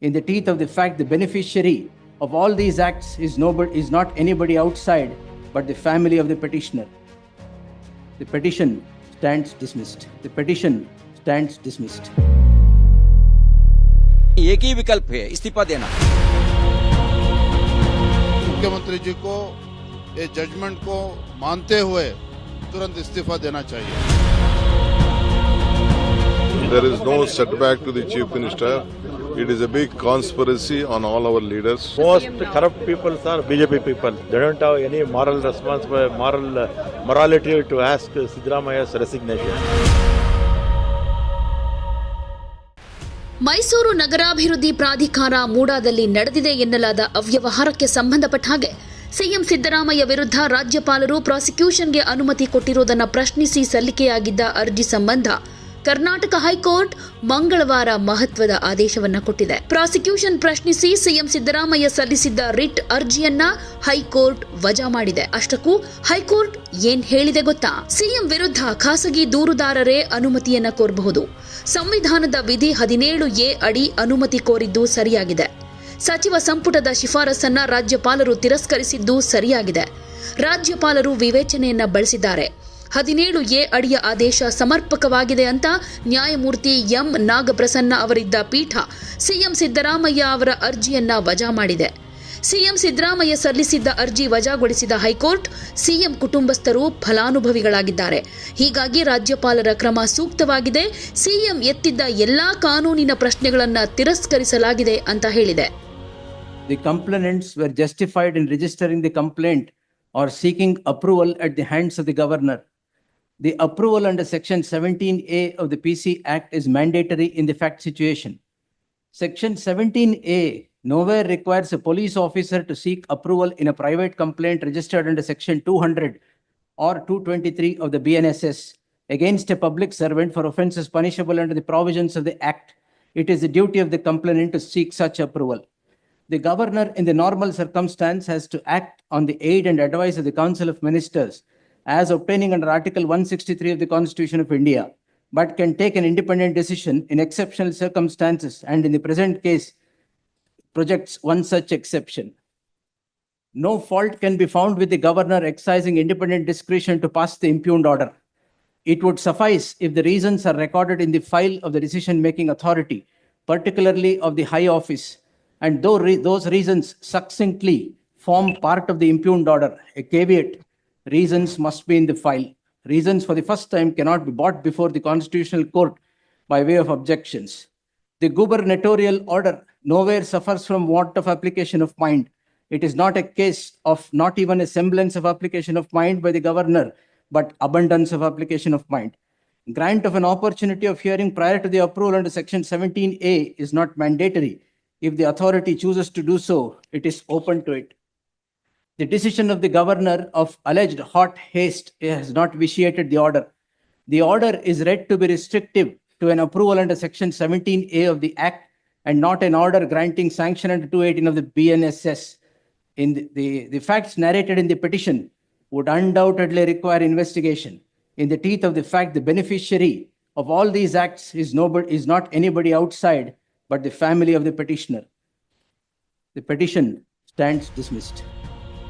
In the teeth of the fact, the beneficiary of all these acts is, nobody, is not anybody outside but the family of the petitioner. The petition stands dismissed. The petition stands dismissed. एक ही विकल्प है इस्तीफा देना मुख्यमंत्री जी को इस judgement को मानते हुए तुरंत इस्तीफा देना चाहिए There is no setback to the chief minister. It is a big conspiracy on all our leaders most corrupt peoples are BJP people don't have any moral response moral morality to ask Siddaramaiah resignation Mysuru ನಗರಾಭಿವೃದ್ಧಿ ಪ್ರಾಧಿಕಾರ ಮೂಡಾದಲ್ಲಿ ನಡೆದಿದೆ ಎನ್ನಲಾದ ಅವ್ಯವಹಾರಕ್ಕೆ ಸಂಬಂಧಪಟ್ಟ ಹಾಗೆ CM Siddaramaiah ವಿರುದ್ಧ ರಾಜ್ಯಪಾಲರು ಪ್ರಾಸಿಕ್ಯೂಷನ್ಗೆ ಅನುಮತಿ ಕೊಟ್ಟಿರುವುದನ್ನು ಪ್ರಶ್ನಿಸಿ ಸಲ್ಲಿಕೆಯಾಗಿದ್ದ ಅರ್ಜಿ ಸಂಬಂಧ ಕರ್ನಾಟಕ ಹೈಕೋರ್ಟ್ ಮಂಗಳವಾರ ಮಹತ್ವದ ಆದೇಶವನ್ನ ಕೊಟ್ಟಿದೆ. ಪ್ರಾಸಿಕ್ಯೂಷನ್ ಪ್ರಶ್ನಿಸಿ ಸಿಎಂ ಸಿದ್ದರಾಮಯ್ಯ ಸಲ್ಲಿಸಿದ್ದ ರಿಟ್ ಅರ್ಜಿಯನ್ನ ಹೈಕೋರ್ಟ್ ವಜಾ ಮಾಡಿದೆ. ಅಷ್ಟಕ್ಕೂ ಹೈಕೋರ್ಟ್ ಏನ್ ಹೇಳಿದೆ ಗೊತ್ತಾ? ಸಿಎಂ ವಿರುದ್ಧ ಖಾಸಗಿ ದೂರುದಾರರೇ ಅನುಮತಿಯನ್ನ ಕೋರಬಹುದು. ಸಂವಿಧಾನದ ವಿಧಿ ಹದಿನೇಳು ಎ ಅಡಿ ಅನುಮತಿ ಕೋರಿದ್ದು ಸರಿಯಾಗಿದೆ. ಸಚಿವ ಸಂಪುಟದ ಶಿಫಾರಸನ್ನ ರಾಜ್ಯಪಾಲರು ತಿರಸ್ಕರಿಸಿದ್ದು ಸರಿಯಾಗಿದೆ. ರಾಜ್ಯಪಾಲರು ವಿವೇಚನೆಯನ್ನ ಬಳಸಿದ್ದಾರೆ. ಹದಿನೇಳು ಎ ಅಡಿಯ ಆದೇಶ ಸಮರ್ಪಕವಾಗಿದೆ ಅಂತ ನ್ಯಾಯಮೂರ್ತಿ ಎಂ ನಾಗಪ್ರಸನ್ನ ಅವರಿದ್ದ ಪೀಠ ಸಿಎಂ ಸಿದ್ದರಾಮಯ್ಯ ಅವರ ಅರ್ಜಿಯನ್ನ ವಜಾ ಮಾಡಿದೆ. ಸಿಎಂ ಸಿದ್ದರಾಮಯ್ಯ ಸಲ್ಲಿಸಿದ್ದ ಅರ್ಜಿ ವಜಾಗೊಳಿಸಿದ ಹೈಕೋರ್ಟ್ ಸಿಎಂ ಕುಟುಂಬಸ್ಥರು ಫಲಾನುಭವಿಗಳಾಗಿದ್ದಾರೆ. ಹೀಗಾಗಿ ರಾಜ್ಯಪಾಲರ ಕ್ರಮ ಸೂಕ್ತವಾಗಿದೆ. ಸಿಎಂ ಎತ್ತಿದ್ದ ಎಲ್ಲಾ ಕಾನೂನಿನ ಪ್ರಶ್ನೆಗಳನ್ನು ತಿರಸ್ಕರಿಸಲಾಗಿದೆ ಅಂತ ಹೇಳಿದೆ. The complainants were justified in registering the complaint or seeking approval at the hands of the governor. The approval under section 17A of the PC Act is mandatory in the fact situation. Section 17A nowhere requires a police officer to seek approval in a private complaint registered under section 200 or 223 of the BNSS against a public servant for offences punishable under the provisions of the Act. It is the duty of the complainant to seek such approval. The governor, in the normal circumstance, has to act on the aid and advice of the Council of Ministers as obtaining under Article 163 of the Constitution of India, but can take an independent decision in exceptional circumstances and in the present case projects one such exception. No fault can be found with the governor exercising independent discretion to pass the impugned order. It would suffice if the reasons are recorded in the file of the decision-making authority, particularly of the high office, and though re- those reasons succinctly form part of the impugned order, a caveat, reasons must be in the file. Reasons for the first time cannot be brought before the constitutional court by way of objections. The gubernatorial order nowhere suffers from want of application of mind. It is not a case of not even a semblance of application of mind by the governor, but abundance of application of mind. Grant of an opportunity of hearing prior to the approval under section 17A is not mandatory. If the authority chooses to do so, it is open to it. The decision of the governor of alleged hot haste has not vitiated the order. The order is read to be restrictive to an approval under section 17A of the Act and not an order granting sanction under 218 of the BNSS. In the, the, the facts narrated in the petition would undoubtedly require investigation. In the teeth of the fact, the beneficiary of all these acts is nobody, is not anybody outside but the family of the petitioner. The petition stands dismissed.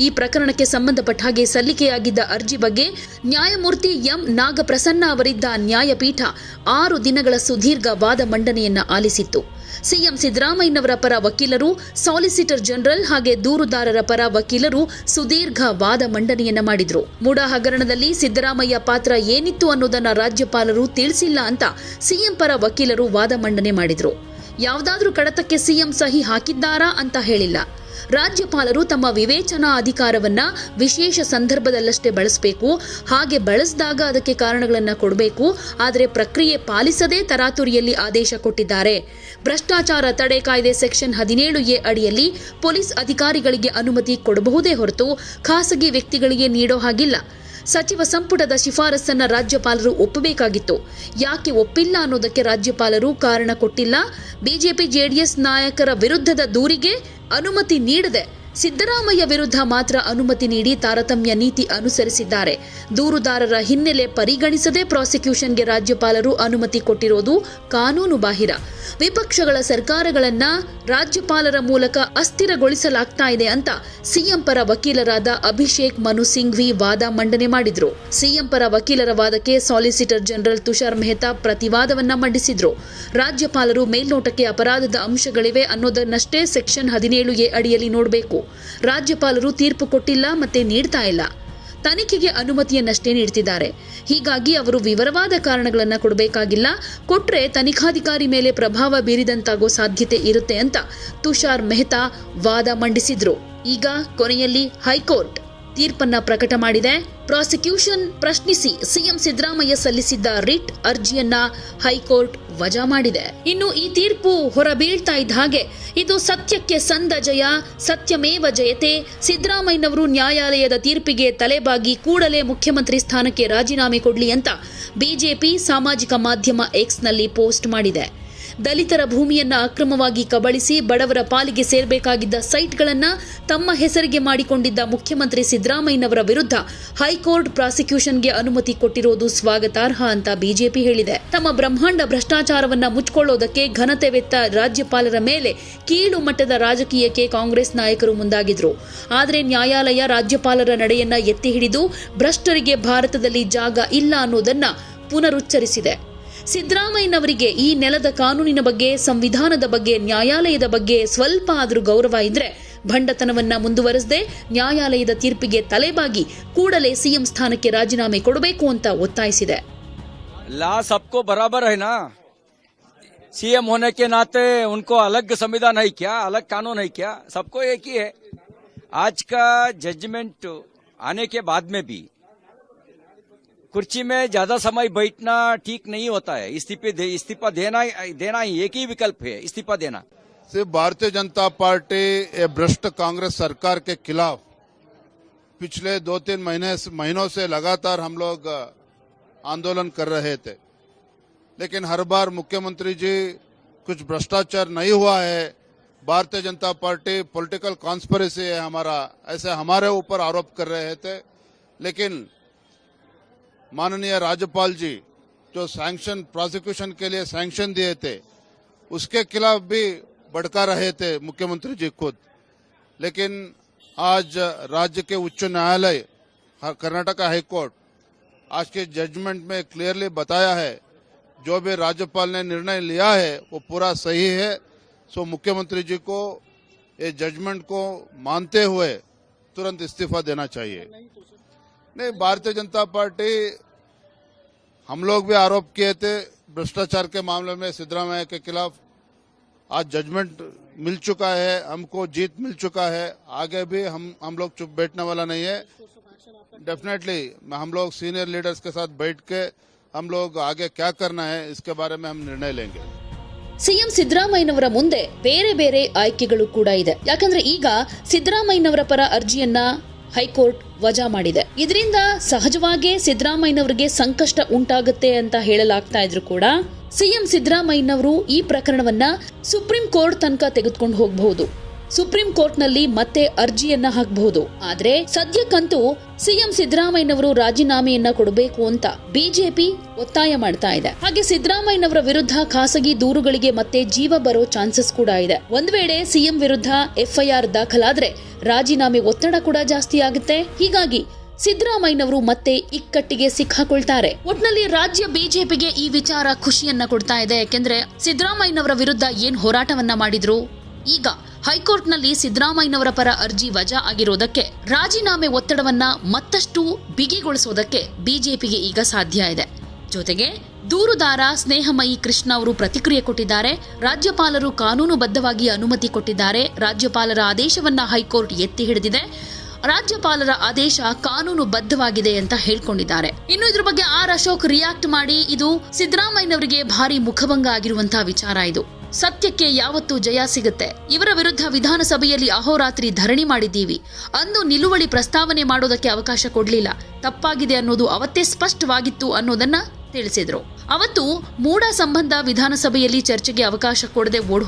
ಈ ಪ್ರಕರಣಕ್ಕೆ ಸಂಬಂಧಪಟ್ಟ ಹಾಗೆ ಸಲ್ಲಿಕೆಯಾಗಿದ್ದ ಅರ್ಜಿ ಬಗ್ಗೆ ನ್ಯಾಯಮೂರ್ತಿ M Nagaprasanna ಅವರಿದ್ದ ನ್ಯಾಯಪೀಠ ಆರು ದಿನಗಳ ಸುದೀರ್ಘ ವಾದ ಮಂಡನೆಯನ್ನ ಆಲಿಸಿತ್ತು. ಸಿಎಂ ಸಿದ್ದರಾಮಯ್ಯನವರ ಪರ ವಕೀಲರು, ಸಾಲಿಸಿಟರ್ ಜನರಲ್ ಹಾಗೆ ದೂರುದಾರರ ಪರ ವಕೀಲರು ಸುದೀರ್ಘ ವಾದ ಮಂಡನೆಯನ್ನ ಮಾಡಿದ್ರು. ಮೂಡಾ ಹಗರಣದಲ್ಲಿ ಸಿದ್ದರಾಮಯ್ಯ ಪಾತ್ರ ಏನಿತ್ತು ಅನ್ನೋದನ್ನ ರಾಜ್ಯಪಾಲರು ತಿಳಿಸಿಲ್ಲ ಅಂತ ಸಿಎಂ ಪರ ವಕೀಲರು ವಾದ ಮಂಡನೆ ಮಾಡಿದ್ರು. ಯಾವುದಾದ್ರೂ ಕಡತಕ್ಕೆ ಸಿಎಂ ಸಹಿ ಹಾಕಿದ್ದಾರಾ ಅಂತ ಹೇಳಿಲ್ಲ. ರಾಜ್ಯಪಾಲರು ತಮ್ಮ ವಿವೇಚನಾ ಅಧಿಕಾರವನ್ನ ವಿಶೇಷ ಸಂದರ್ಭದಲ್ಲಷ್ಟೇ ಬಳಸಬೇಕು. ಹಾಗೆ ಬಳಸಿದಾಗ ಅದಕ್ಕೆ ಕಾರಣಗಳನ್ನು ಕೊಡಬೇಕು. ಆದರೆ ಪ್ರಕ್ರಿಯೆ ಪಾಲಿಸದೇ ತರಾತುರಿಯಲ್ಲಿ ಆದೇಶ ಕೊಟ್ಟಿದ್ದಾರೆ. ಭ್ರಷ್ಟಾಚಾರ ತಡೆ ಕಾಯ್ದೆ ಸೆಕ್ಷನ್ ಹದಿನೇಳು ಎ ಅಡಿಯಲ್ಲಿ ಪೊಲೀಸ್ ಅಧಿಕಾರಿಗಳಿಗೆ ಅನುಮತಿ ಕೊಡಬಹುದೇ ಹೊರತು ಖಾಸಗಿ ವ್ಯಕ್ತಿಗಳಿಗೆ ನೀಡೋ ಹಾಗಿಲ್ಲ. ಸಚಿವ ಸಂಪುಟದ ಶಿಫಾರಸನ್ನ ರಾಜ್ಯಪಾಲರು ಒಪ್ಪಬೇಕಾಗಿತ್ತು. ಯಾಕೆ ಒಪ್ಪಿಲ್ಲ ಅನ್ನೋದಕ್ಕೆ ರಾಜ್ಯಪಾಲರು ಕಾರಣ ಕೊಟ್ಟಿಲ್ಲ. ಬಿಜೆಪಿ ಜೆಡಿಎಸ್ ನಾಯಕರ ವಿರುದ್ಧದ ದೂರಿಗೆ ಅನುಮತಿ ನೀಡದೆ ಸಿದ್ದರಾಮಯ್ಯ ವಿರುದ್ಧ ಮಾತ್ರ ಅನುಮತಿ ನೀಡಿ ತಾರತಮ್ಯ ನೀತಿ ಅನುಸರಿಸಿದ್ದಾರೆ. ದೂರುದಾರರ ಹಿನ್ನೆಲೆ ಪರಿಗಣಿಸದೆ ಪ್ರಾಸಿಕ್ಯೂಷನ್ಗೆ ರಾಜ್ಯಪಾಲರು ಅನುಮತಿ ಕೊಟ್ಟಿರೋದು ಕಾನೂನು ಬಾಹಿರ ವಿಪಕ್ಷಗಳ ಸರ್ಕಾರಗಳನ್ನ ರಾಜ್ಯಪಾಲರ ಮೂಲಕ ಅಸ್ಥಿರಗೊಳಿಸಲಾಗ್ತಾ ಇದೆ ಅಂತ ಸಿಎಂ ಪರ ವಕೀಲರಾದ ಅಭಿಷೇಕ್ ಮನು ಸಿಂಘ್ವಿ ವಾದ ಮಂಡನೆ ಮಾಡಿದ್ರು. ಸಿಎಂ ಪರ ವಕೀಲರ ವಾದಕ್ಕೆ ಸಾಲಿಸಿಟರ್ ಜನರಲ್ ತುಷಾರ್ ಮೆಹ್ತಾ ಪ್ರತಿವಾದವನ್ನ ಮಂಡಿಸಿದ್ರು. ರಾಜ್ಯಪಾಲರು ಮೇಲ್ನೋಟಕ್ಕೆ ಅಪರಾಧದ ಅಂಶಗಳಿವೆ ಅನ್ನೋದನ್ನಷ್ಟೇ ಸೆಕ್ಷನ್ ಹದಿನೇಳು ಎ ಅಡಿಯಲ್ಲಿ ನೋಡಬೇಕು. ರಾಜ್ಯಪಾಲರು ತೀರ್ಪು ಕೊಟ್ಟಿಲ್ಲ ಮತ್ತೆ ನೀಡ್ತಾ ಇಲ್ಲ. ತನಿಖೆಗೆ ಅನುಮತಿಯನ್ನಷ್ಟೇ ನೀಡ್ತಿದ್ದಾರೆ. ಹೀಗಾಗಿ ಅವರು ವಿವರವಾದ ಕಾರಣಗಳನ್ನು ಕೊಡಬೇಕಾಗಿಲ್ಲ. ಕೊಟ್ರೆ ತನಿಖಾಧಿಕಾರಿ ಮೇಲೆ ಪ್ರಭಾವ ಬೀರಿದಂತಾಗೋ ಸಾಧ್ಯತೆ ಇರುತ್ತೆ ಅಂತ ತುಷಾರ್ ಮೆಹ್ತಾ ವಾದ ಮಂಡಿಸಿದ್ರು. ಈಗ ಕೊನೆಯಲ್ಲಿ ಹೈಕೋರ್ಟ್ ತೀರ್ಪನ್ನ ಪ್ರಕಟ ಮಾಡಿದೆ. ಪ್ರಾಸಿಕ್ಯೂಷನ್ ಪ್ರಶ್ನಿಸಿ ಸಿಎಂ ಸಿದ್ದರಾಮಯ್ಯ ಸಲ್ಲಿಸಿದ್ದ ರಿಟ್ ಅರ್ಜಿಯನ್ನ ಹೈಕೋರ್ಟ್ ವಜಾ ಮಾಡಿದೆ. ಇನ್ನು ಈ ತೀರ್ಪು ಹೊರಬೀಳ್ತಾ ಇದ್ದ ಹಾಗೆ ಇದು ಸತ್ಯಕ್ಕೆ ಸಂದ ಜಯ, ಸತ್ಯಮೇವ ಜಯತೆ, ಸಿದ್ದರಾಮಯ್ಯನವರು ನ್ಯಾಯಾಲಯದ ತೀರ್ಪಿಗೆ ತಲೆಬಾಗಿ ಕೂಡಲೇ ಮುಖ್ಯಮಂತ್ರಿ ಸ್ಥಾನಕ್ಕೆ ರಾಜೀನಾಮೆ ಕೊಡಲಿ ಅಂತ ಬಿಜೆಪಿ ಸಾಮಾಜಿಕ ಮಾಧ್ಯಮ ಎಕ್ಸ್ನಲ್ಲಿ ಪೋಸ್ಟ್ ಮಾಡಿದೆ. ದಲಿತರ ಭೂಮಿಯನ್ನ ಅಕ್ರಮವಾಗಿ ಕಬಳಿಸಿ ಬಡವರ ಪಾಲಿಗೆ ಸೇರಬೇಕಾಗಿದ್ದ ಸೈಟ್ಗಳನ್ನು ತಮ್ಮ ಹೆಸರಿಗೆ ಮಾಡಿಕೊಂಡಿದ್ದ ಮುಖ್ಯಮಂತ್ರಿ ಸಿದ್ದರಾಮಯ್ಯನವರ ವಿರುದ್ಧ ಹೈಕೋರ್ಟ್ ಪ್ರಾಸಿಕ್ಯೂಷನ್ಗೆ ಅನುಮತಿ ಕೊಟ್ಟಿರೋದು ಸ್ವಾಗತಾರ್ಹ ಅಂತ ಬಿಜೆಪಿ ಹೇಳಿದೆ. ತಮ್ಮ ಬ್ರಹ್ಮಾಂಡ ಭ್ರಷ್ಟಾಚಾರವನ್ನ ಮುಚ್ಚಿಕೊಳ್ಳೋದಕ್ಕೆ ಘನತೆವೆತ್ತ ರಾಜ್ಯಪಾಲರ ಮೇಲೆ ಕೀಳು ಮಟ್ಟದ ರಾಜಕೀಯಕ್ಕೆ ಕಾಂಗ್ರೆಸ್ ನಾಯಕರು ಮುಂದಾಗಿದ್ರು. ಆದರೆ ನ್ಯಾಯಾಲಯ ರಾಜ್ಯಪಾಲರ ನಡೆಯನ್ನ ಎತ್ತಿ ಹಿಡಿದು ಭ್ರಷ್ಟರಿಗೆ ಭಾರತದಲ್ಲಿ ಜಾಗ ಇಲ್ಲ ಅನ್ನೋದನ್ನ ಪುನರುಚ್ಚರಿಸಿದೆ. ಸಿದ್ದರಾಮಯ್ಯನವರಿಗೆ ಈ ನೆಲದ ಕಾನೂನಿನ ಬಗ್ಗೆ ಸಂವಿಧಾನದ ಬಗ್ಗೆ ನ್ಯಾಯಾಲಯದ ಬಗ್ಗೆ ಸ್ವಲ್ಪ ಆದರೂ ಗೌರವ ಇದ್ರೆ ಭಂಡತನವನ್ನ ಮುಂದುವರೆಸದೆ ನ್ಯಾಯಾಲಯದ ತೀರ್ಪಿಗೆ ತಲೆಬಾಗಿ ಕೂಡಲೇ ಸಿಎಂ ಸ್ಥಾನಕ್ಕೆ ರಾಜೀನಾಮೆ ಕೊಡಬೇಕು ಅಂತ ಒತ್ತಾಯಿಸಿದೆ ला सबको बराबर है ना सीएम होने के नाते उनको अलग संविधान है क्या अलग कानून है क्या सबको एक ही है आज का जजमेंट आने के बाद में भी कुर्सी में ज़्यादा समय बैठना ठीक नहीं होता है। इस्तीफे दे, इस्तीफा देना देना ही एक ही विकल्प है इस्तीफा देना। सिर्फ़ भारतीय जनता पार्टी भ्रष्ट कांग्रेस सरकार के खिलाफ पिछले दो तीन महीने महीनों से लगातार हम लोग आंदोलन कर रहे थे। लेकिन हर बार मुख्यमंत्री जी कुछ भ्रष्टाचार नहीं हुआ है। Bharatiya Janata party political conspiracy है हमारा ऐसे हमारे ऊपर आरोप कर रहे थे। लेकिन माननीय राज्यपाल जी जो सैंक्शन प्रोसिक्यूशन के लिए सैंक्शन दिए थे उसके खिलाफ भी भड़का रहे थे मुख्यमंत्री जी खुद। लेकिन आज राज्य के उच्च न्यायालय हाँ, कर्नाटक हाईकोर्ट आज के जजमेंट में क्लियरली बताया है जो भी राज्यपाल ने निर्णय लिया है वो पूरा सही है। सो मुख्यमंत्री जी को ये जजमेंट को मानते हुए तुरंत इस्तीफा देना चाहिए। नहीं भारतीय जनता पार्टी हम लोग भी आरोप किए थे भ्रष्टाचार के मामले में सिद्धरामैया के खिलाफ आज जजमेंट मिल चुका है हमको जीत मिल चुका है आगे भी हम हम लोग चुप बैठने वाला नहीं है डेफिनेटली हम लोग सीनियर लीडर्स के साथ बैठ के हम लोग आगे क्या करना है इसके बारे में हम निर्णय लेंगे ಸಿಎಂ ಸಿದ್ದರಾಮಯ್ಯನವರ ಮುಂದೆ ಬೇರೆ ಬೇರೆ ಆಯ್ಕೆಗಳು ಕೂಡ ಇದೆ ಯಾಕಂದ್ರೆ ಈಗ ಸಿದ್ದರಾಮಯ್ಯನವರ ಪರ ಅರ್ಜಿಯನ್ನ ಹೈಕೋರ್ಟ್ ವಜಾ ಮಾಡಿದೆ. ಇದರಿಂದ ಸಹಜವಾಗೇ ಸಿದ್ದರಾಮಯ್ಯನವರಿಗೆ ಸಂಕಷ್ಟ ಉಂಟಾಗುತ್ತೆ ಅಂತ ಹೇಳಲಾಗ್ತಾ ಇದ್ರು ಕೂಡ ಸಿಎಂ ಸಿದ್ದರಾಮಯ್ಯನವರು ಈ ಪ್ರಕರಣವನ್ನ ಸುಪ್ರೀಂ ಕೋರ್ಟ್ ತನಕ ತೆಗೆದುಕೊಂಡು ಹೋಗಬಹುದು. ಸುಪ್ರೀಂ ಕೋರ್ಟ್ನಲ್ಲಿ ಮತ್ತೆ ಅರ್ಜಿಯನ್ನ ಹಾಕಬಹುದು. ಆದ್ರೆ ಸದ್ಯಕ್ಕಂತೂ ಸಿಎಂ ಸಿದ್ದರಾಮಯ್ಯನವರು ರಾಜೀನಾಮೆಯನ್ನ ಕೊಡಬೇಕು ಅಂತ ಬಿಜೆಪಿ ಒತ್ತಾಯ ಮಾಡ್ತಾ ಇದೆ. ಹಾಗೆ ಸಿದ್ದರಾಮಯ್ಯನವರ ವಿರುದ್ಧ ಖಾಸಗಿ ದೂರುಗಳಿಗೆ ಮತ್ತೆ ಜೀವ ಬರೋ ಚಾನ್ಸಸ್ ಕೂಡ ಇದೆ. ಒಂದ್ ವೇಳೆ ಸಿಎಂ ವಿರುದ್ಧ ಎಫ್ಐಆರ್ ದಾಖಲಾದ್ರೆ ರಾಜೀನಾಮೆ ಒತ್ತಡ ಕೂಡ ಜಾಸ್ತಿ ಆಗುತ್ತೆ. ಹೀಗಾಗಿ ಸಿದ್ದರಾಮಯ್ಯನವರು ಮತ್ತೆ ಇಕ್ಕಟ್ಟಿಗೆ ಸಿಕ್ಕಾಕೊಳ್ತಾರೆ. ಒಟ್ನಲ್ಲಿ ರಾಜ್ಯ ಬಿಜೆಪಿಗೆ ಈ ವಿಚಾರ ಖುಷಿಯನ್ನ ಕೊಡ್ತಾ ಇದೆ. ಯಾಕೆಂದ್ರೆ ಸಿದ್ದರಾಮಯ್ಯನವರ ವಿರುದ್ಧ ಏನ್ ಹೋರಾಟವನ್ನ ಮಾಡಿದ್ರು? ಈಗ ಹೈಕೋರ್ಟ್ನಲ್ಲಿ ಸಿದ್ದರಾಮಯ್ಯನವರ ಪರ ಅರ್ಜಿ ವಜಾ ಆಗಿರೋದಕ್ಕೆ ರಾಜೀನಾಮೆ ಒತ್ತಡವನ್ನ ಮತ್ತಷ್ಟು ಬಿಗಿಗೊಳಿಸೋದಕ್ಕೆ ಬಿಜೆಪಿಗೆ ಈಗ ಸಾಧ್ಯ ಇದೆ. ಜೊತೆಗೆ ದೂರುದಾರ ಸ್ನೇಹಮಯಿ ಕೃಷ್ಣ ಅವರು ಪ್ರತಿಕ್ರಿಯೆ ಕೊಟ್ಟಿದ್ದಾರೆ. ರಾಜ್ಯಪಾಲರು ಕಾನೂನುಬದ್ಧವಾಗಿ ಅನುಮತಿ ಕೊಟ್ಟಿದ್ದಾರೆ. ರಾಜ್ಯಪಾಲರ ಆದೇಶವನ್ನ ಹೈಕೋರ್ಟ್ ಎತ್ತಿ ಹಿಡಿದಿದೆ. ರಾಜ್ಯಪಾಲರ ಆದೇಶ ಕಾನೂನುಬದ್ಧವಾಗಿದೆ ಅಂತ ಹೇಳ್ಕೊಂಡಿದ್ದಾರೆ. ಇನ್ನು ಇದ್ರ ಬಗ್ಗೆ ಆರ್ ಅಶೋಕ್ ರಿಯಾಕ್ಟ್ ಮಾಡಿ. ಇದು ಸಿದ್ದರಾಮಯ್ಯನವರಿಗೆ ಭಾರಿ ಮುಖಭಂಗ ಆಗಿರುವಂತಹ ವಿಚಾರ ಇದು. ಸತ್ಯಕ್ಕೆ ಯಾವತ್ತೂ ಜಯ ಸಿಗುತ್ತೆ. ಇವರ ವಿರುದ್ಧ ವಿಧಾನಸಭೆಯಲ್ಲಿ ಅಹೋರಾತ್ರಿ ಧರಣಿ ಮಾಡಿದ್ದೀವಿ. ಅಂದು ನಿಲುವಳಿ ಪ್ರಸ್ತಾವನೆ ಮಾಡೋದಕ್ಕೆ ಅವಕಾಶ ಕೊಡಲಿಲ್ಲ. ತಪ್ಪಾಗಿದೆ ಅನ್ನೋದು ಅವತ್ತೇ ಸ್ಪಷ್ಟವಾಗಿತ್ತು ಅನ್ನೋದನ್ನ ತಿಳಿಸಿದ್ರು. ಅವತ್ತು ಮೂಡ ಸಂಬಂಧ ವಿಧಾನಸಭೆಯಲ್ಲಿ ಚರ್ಚೆಗೆ ಅವಕಾಶ ಕೊಡದೆ ಓಡ್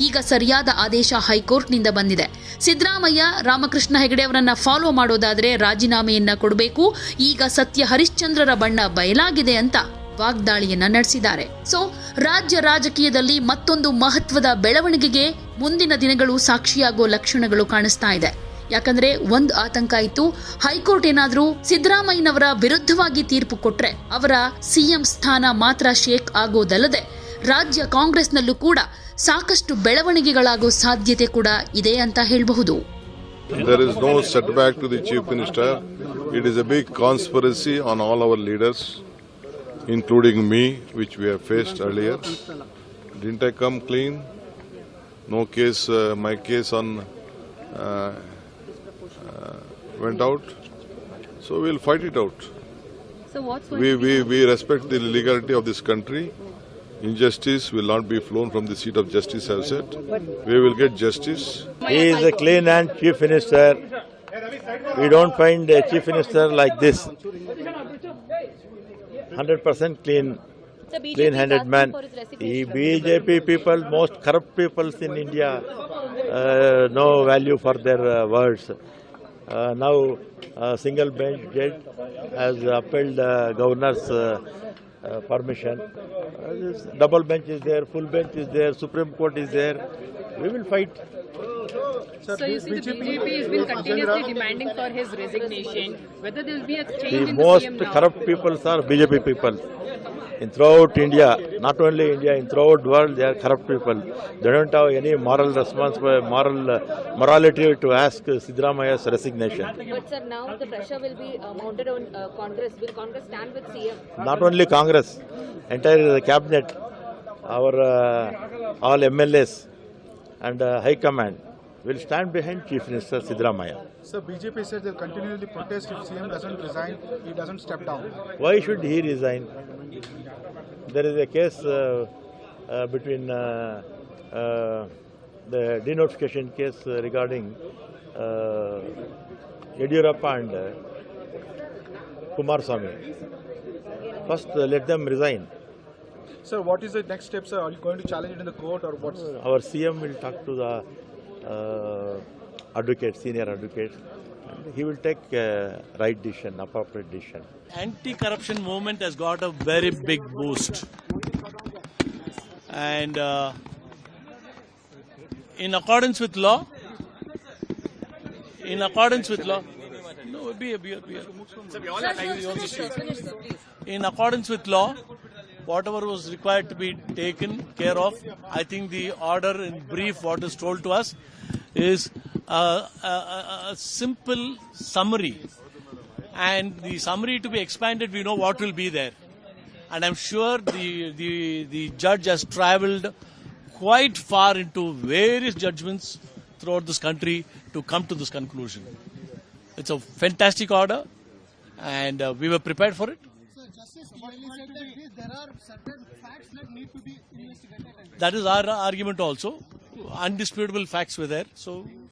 ಈಗ ಸರಿಯಾದ ಆದೇಶ ಹೈಕೋರ್ಟ್ನಿಂದ ಬಂದಿದೆ. ಸಿದ್ದರಾಮಯ್ಯ, ರಾಮಕೃಷ್ಣ ಹೆಗಡೆ ಅವರನ್ನ ಫಾಲೋ ಮಾಡೋದಾದ್ರೆ ರಾಜೀನಾಮೆಯನ್ನ ಕೊಡಬೇಕು. ಈಗ ಸತ್ಯ ಹರಿಶ್ಚಂದ್ರರ ಬಣ್ಣ ಬಯಲಾಗಿದೆ ಅಂತ ವಾಗ್ದಾಳಿಯನ್ನ ನಡೆಸಿದ್ದಾರೆ. ಸೊ, ರಾಜ್ಯ ರಾಜಕೀಯದಲ್ಲಿ ಮತ್ತೊಂದು ಮಹತ್ವದ ಬೆಳವಣಿಗೆಗೆ ಮುಂದಿನ ದಿನಗಳು ಸಾಕ್ಷಿಯಾಗೋ ಲಕ್ಷಣಗಳು ಕಾಣಿಸ್ತಾ ಇದೆ. ಯಾಕಂದ್ರೆ ಒಂದು ಆತಂಕ ಇತ್ತು, ಹೈಕೋರ್ಟ್ ಏನಾದ್ರೂ ಸಿದ್ದರಾಮಯ್ಯನವರ ವಿರುದ್ಧವಾಗಿ ತೀರ್ಪು ಕೊಟ್ರೆ ಅವರ ಸಿಎಂ ಸ್ಥಾನ ಮಾತ್ರ ಶೇಕ್ ಆಗೋದಲ್ಲದೆ, ರಾಜ್ಯ ಕಾಂಗ್ರೆಸ್ನಲ್ಲೂ ಕೂಡ ಸಾಕಷ್ಟು ಬೆಳವಣಿಗೆಗಳಾಗೋ ಸಾಧ್ಯತೆ ಕೂಡ ಇದೆ ಅಂತ ಹೇಳಬಹುದು. There is no setback to the Chief Minister. It is a including me, which we have faced earlier. Didn't I come clean? No case, uh, my case on uh, uh, went out. So we'll fight it out. So what's going We, we, we respect the legality of this country. Injustice will not be flown from the seat of justice, I have said. We will get justice. He is a clean and chief minister. We don't find a chief minister like this hundred percent clean. Clean handed man. He BJP people, most corrupt peoples in India, uh, no value for their uh, words. Uh, now, a single bench judge has upheld the governor's permission. Double bench is there, full bench is there, Supreme Court is there. We will fight there, full bench is there, Supreme Court is there. We will fight. So you see the BJP has been continuously demanding for his resignation. Whether there will be a change The in the most CM now. corrupt peoples are BJP people. In throughout India, not only India, in throughout world, they are corrupt people. They don't have any moral responsibility, moral uh, morality to ask uh, Siddharamaya's resignation. But sir, now the pressure will be uh, mounted on uh, Congress. Will Congress stand with CM? Not only Congress, entire cabinet, our uh, all MLAs and uh, High Command will stand behind Chief Minister Siddharamaya. So BJP says they'll continually protest if CM doesn't resign, he doesn't step down. Why should he resign? There is a case uh, uh, between uh, uh, the denotification case uh, regarding uh, Yediyurappa and uh, Kumaraswamy. First, uh, let them resign. Sir, what is the next step, sir? Are you going to challenge it in the court or what's? Our CM will talk to the uh, advocate, senior advocate, he will take uh, right decision, appropriate decision. anti-corruption movement has got a very big boost. And uh, in accordance with law in accordance with law no be be be in accordance with law whatever was required to be taken care of i think the order in brief what is told to us is a, a, a- simple summary and the summary to be expanded, we know what will be there. And I'm sure the, the, the judge has traveled quite far into various judgments throughout this country to come to this conclusion. It's a fantastic order, and uh, we were prepared for it. There are certain facts that need to be investigated. That is our argument also. Undisputable facts were there. So.